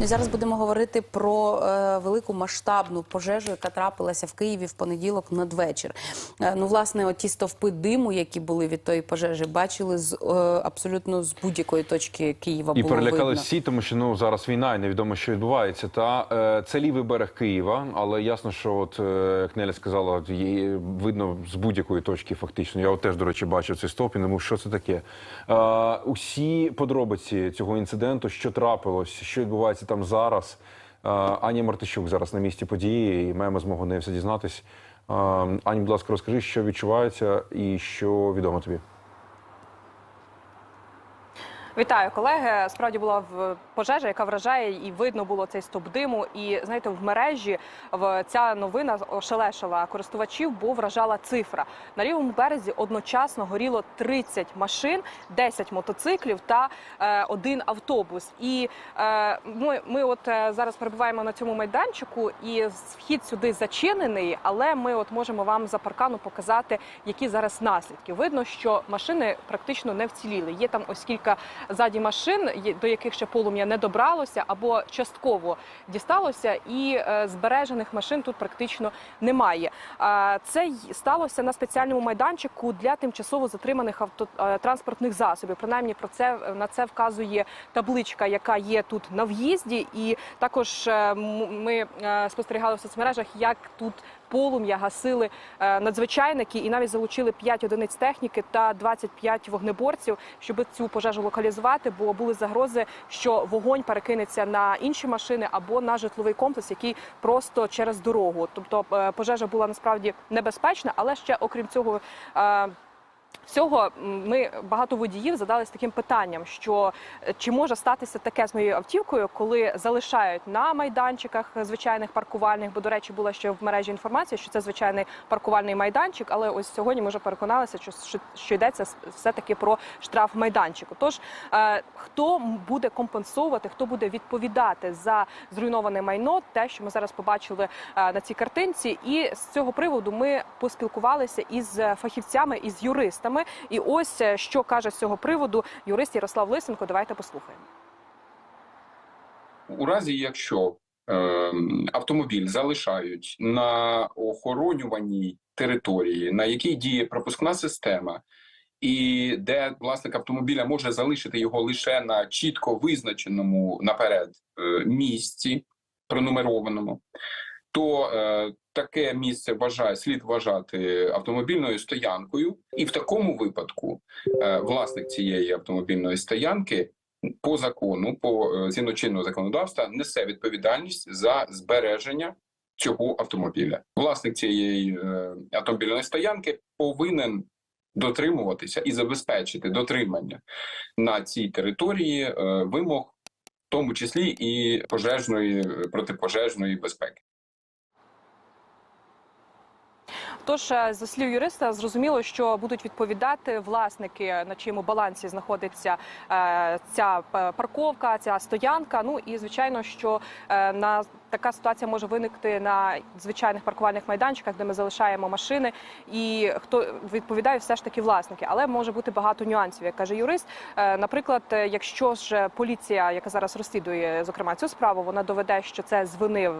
Ну, і зараз будемо говорити про е, велику масштабну пожежу, яка трапилася в Києві в понеділок надвечір. Е, ну, власне, оті стовпи диму, які були від тої пожежі, бачили з е, абсолютно з будь-якої точки Києва. І перелякали всі, тому що ну зараз війна і невідомо, що відбувається. Та е, це лівий берег Києва, але ясно, що от е, як Неля сказала, її видно з будь-якої точки. Фактично, я от теж до речі бачив цей стовп і думав, що це таке. Е, усі подробиці цього інциденту, що трапилось, що відбувається там зараз. Е, Аня Мартищук зараз на місці події, і маємо змогу не все дізнатись. Е, Ані, будь ласка, розкажи, що відчувається і що відомо тобі. Вітаю, колеги. Справді була пожежа, яка вражає, і видно було цей стоп диму. І знаєте, в мережі ця новина ошелешила користувачів, бо вражала цифра на лівому березі. Одночасно горіло 30 машин, 10 мотоциклів та е, один автобус. І е, ми, ми от е, зараз перебуваємо на цьому майданчику, і вхід сюди зачинений, але ми от можемо вам за паркану показати, які зараз наслідки. Видно, що машини практично не вціліли. Є там ось кілька ззаді машин, до яких ще полум'я не добралося або частково дісталося, і е, збережених машин тут практично немає. А, Це сталося на спеціальному майданчику для тимчасово затриманих автотранспортних засобів. Принаймні про це на це вказує табличка, яка є тут на в'їзді, і також е, ми е, спостерігали в соцмережах, як тут полум'я гасили е, надзвичайники і навіть залучили 5 одиниць техніки та 25 вогнеборців, щоб цю пожежу локалізувати, бо були загрози, що вогонь перекинеться на інші машини або на житловий комплекс, який просто через дорогу. Тобто е, пожежа була насправді небезпечна, але ще окрім цього. Всього ми багато водіїв задались таким питанням, що е, чи може статися таке з моєю автівкою, коли залишають на майданчиках звичайних паркувальних, бо до речі, була ще в мережі інформація, що це звичайний паркувальний майданчик, але ось сьогодні ми вже переконалися, що, що, йдеться все таки про штраф майданчику. Тож е, хто буде компенсовувати, хто буде відповідати за зруйноване майно, те, що ми зараз побачили е, на цій картинці, і з цього приводу ми поспілкувалися із фахівцями, із юристами. І ось е, що каже з цього приводу юрист Ярослав Лисенко. Давайте послухаємо. У разі, якщо е, автомобіль залишають на охоронюваній території, на якій діє пропускна система, і де власник автомобіля може залишити його лише на чітко визначеному наперед е, місці, пронумерованому, то е, таке місце вважає слід вважати автомобільною стоянкою, і в такому випадку е, власник цієї автомобільної стоянки по закону, по е, згідно чинного законодавства, несе відповідальність за збереження цього автомобіля. Власник цієї е, автомобільної стоянки повинен дотримуватися і забезпечити дотримання на цій території е, вимог, в тому числі і пожежної протипожежної безпеки. Тож, е, за слів юриста, зрозуміло, що будуть відповідати власники, на чиєму балансі знаходиться е, ця е, парковка, ця стоянка. Ну і звичайно, що на така ситуація може виникти на звичайних паркувальних майданчиках, де ми залишаємо машини, і хто відповідає, все ж таки власники. Але може бути багато нюансів, як каже юрист. Наприклад, якщо ж поліція, яка зараз розслідує зокрема цю справу, вона доведе, що це звинив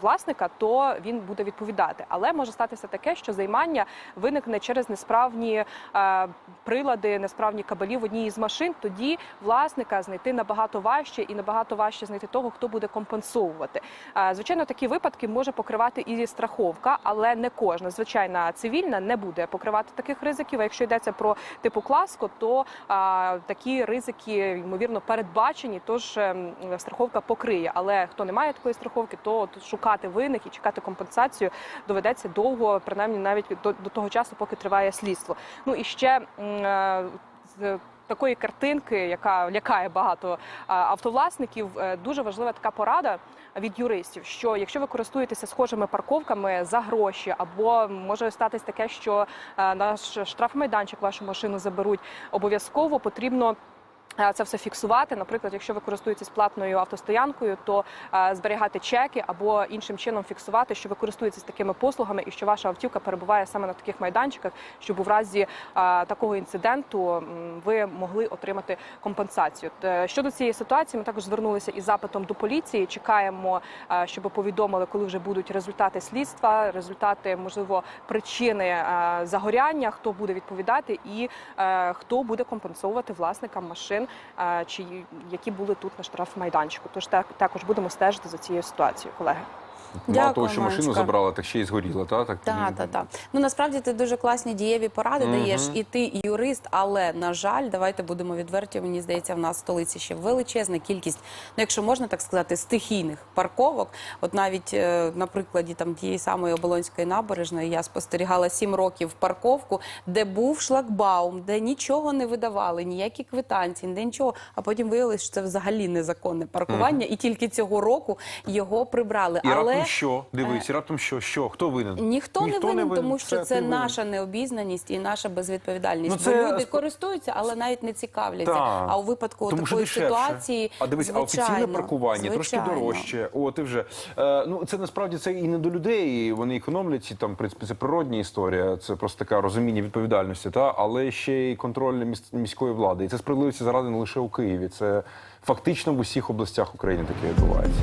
власника, то він буде відповідати. Але може статися таке, що займання виникне через несправні е, прилади, несправні кабелі в одній із машин. Тоді власника знайти набагато важче і набагато важче знайти того, хто буде компенсовувати. Е, Звичайно, такі випадки може покривати і страховка, але не кожна звичайна цивільна не буде покривати таких ризиків. А якщо йдеться про типу класко, то а, такі ризики ймовірно передбачені. Тож ем, страховка покриє. Але хто не має такої страховки, то шукати винних і чекати компенсацію доведеться довго, принаймні навіть до, до того часу, поки триває слідство. Ну і ще е, з такої картинки, яка лякає багато автовласників, е, дуже важлива така порада від юристів, що якщо ви користуєтеся схожими парковками за гроші, або може статись таке, що е, наш штрафмайданчик вашу машину заберуть, обов'язково потрібно. Е, це все фіксувати. Наприклад, якщо ви користуєтесь платною автостоянкою, то е, зберігати чеки або іншим чином фіксувати, що ви користуєтесь такими послугами і що ваша автівка перебуває саме на таких майданчиках, щоб у разі е, такого інциденту ви могли отримати компенсацію. Щодо цієї ситуації, ми також звернулися із запитом до поліції. Чекаємо, щоб повідомили, коли вже будуть результати слідства, результати можливо причини загоряння, хто буде відповідати і хто буде компенсовувати власникам машин, чи які були тут на штрафмайданчику. Тож так також будемо стежити за цією ситуацією, колеги. Мало того, що машину Манечка. забрала, так ще й згоріла, та? Так, Так, так, так. Ну насправді ти дуже класні дієві поради даєш, і ти юрист, але на жаль, давайте будемо відверті. Мені здається, в нас в столиці ще величезна кількість, ну якщо можна так сказати, стихійних парковок. От навіть е, на прикладі там тієї самої оболонської набережної я спостерігала сім років парковку, де був шлагбаум, де нічого не видавали, ніякі квитанції, ніде нічого. А потім виявилось, що це взагалі незаконне паркування, і тільки цього року його прибрали. І але раптом що? Дивись, раптом що? Що? Хто винен? Ніхто, не винен, тому що це винен. наша необізнаність і наша безвідповідальність. Ну, це Бо люди користуються, але навіть не цікавляться. Так. А у випадку Тому такої ситуації А дивись, а офіційне звичайно, паркування трошки дорожче. О, ти вже е, ну це насправді це і не до людей. Вони економлять і там в принципі це природня історія. Це просто така розуміння відповідальності, та але ще й контроль міс- міської влади. І це справедливості заради не лише у Києві. Це фактично в усіх областях України таке відбувається.